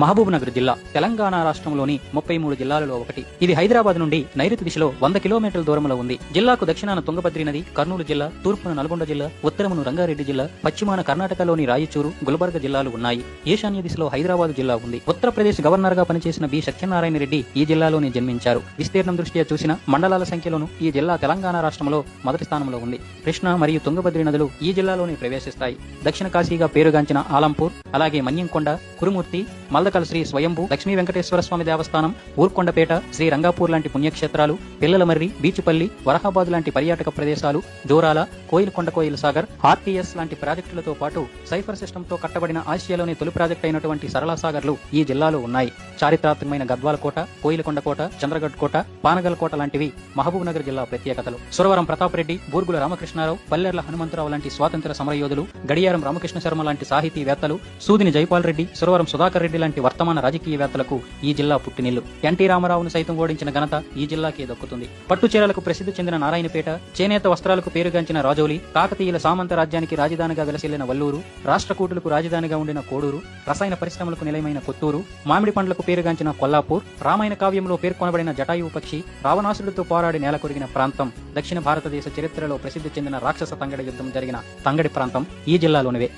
మహబూబ్ నగర్ జిల్లా తెలంగాణ రాష్ట్రంలోని ముప్పై మూడు జిల్లాలలో ఒకటి. ఇది హైదరాబాద్ నుండి నైరుతి దిశలో వంద కిలోమీటర్ల దూరంలో ఉంది. జిల్లాకు దక్షిణాన తుంగభద్రి నది కర్నూలు జిల్లా తూర్పున నల్గొండ జిల్లా ఉత్తరమును రంగారెడ్డి జిల్లా పశ్చిమాన కర్ణాటకలోని రాయచూరు గుల్బర్గ జిల్లాలు ఉన్నాయి. ఈశాన్య దిశలో హైదరాబాద్ జిల్లా ఉంది. ఉత్తరప్రదేశ్ గవర్నర్గా పనిచేసిన బి. సత్యనారాయణ రెడ్డి ఈ జిల్లాలోనే జన్మించారు. విస్తీర్ణం దృష్ట్యా చూసిన మండలాల సంఖ్యలోను ఈ జిల్లా తెలంగాణ రాష్ట్రంలో మొదటి స్థానంలో ఉంది. కృష్ణ మరియు తుంగభద్రి నదులు ఈ జిల్లాలోనే ప్రవేశిస్తాయి. దక్షిణ కాశీగా పేరుగాంచిన ఆలంపూర్ అలాగే మన్యంకొండ కురుమూర్తి పాలకల శ్రీ స్వయంభు లక్ష్మీ వెంకటేశ్వర స్వామి దేవస్థానం ఊర్కొండపేట శ్రీ రంగాపూర్ లాంటి పుణ్యక్షేత్రాలు పిల్లలమర్రి బీచుపల్లి వరహాబాద్ లాంటి పర్యాటక ప్రదేశాలు జోరాల కోయిలకొండ కోయిల సాగర్ ఆర్టీఎస్ లాంటి ప్రాజెక్టులతో పాటు సైఫర్ సిస్టమ్తో కట్టబడిన ఆసియాలోని తొలి ప్రాజెక్ట్ అయినటువంటి సరళ సాగర్లు ఈ జిల్లాలో ఉన్నాయి. చారిత్రాత్మకమైన గద్వాల కోట కోయిలకొండ కోట చంద్రగఢ్ కోట పానగల్ కోట లాంటివి మహబూబ్నగర్ జిల్లా ప్రత్యేకతలు. సురవరం ప్రతాప్ రెడ్డి బూర్గుల రామకృష్ణారావు పల్లెర్ల హనుమంతరావు లాంటి స్వాతంత్ర సమరయోధులు గడియారం రామకృష్ణ శర్మ లాంటి సాహితీవేత్తలు సూదిని జైపాల్ రెడ్డి సురవరం సుధాకర్ రెడ్డి లాంటి వర్తమాన రాజకీయవేత్తలకు ఈ జిల్లా పుట్టినిల్లు. ఎన్టీ రామారావును సైతం ఓడించిన ఘనత ఈ జిల్లాకే దక్కుతుంది. పట్టు చీరలకు ప్రసిద్ధి చెందిన నారాయణపేట చేనేత వస్త్రాలకు పేరుగాంచిన రాజౌలి కాకతీయుల సామంత రాజ్యానికి రాజధానిగా వెలసిల్లిన వల్లూరు రాష్ట్రకూటులకు రాజధానిగా ఉండిన కోడూరు రసాయన పరిశ్రమలకు నిలయమైన కొత్తూరు మామిడి పండ్లకు పేరుగాంచిన కొల్లాపూర్ రామాయణ కావ్యంలో పేర్కొనబడిన జటాయువు పక్షి రావణాసుడితో పోరాడి నేల కొరిగిన ప్రాంతం దక్షిణ భారతదేశ చరిత్రలో ప్రసిద్ధి చెందిన రాక్షస తంగడి యుద్ధం జరిగిన తంగడి ప్రాంతం ఈ జిల్లాలోనివే.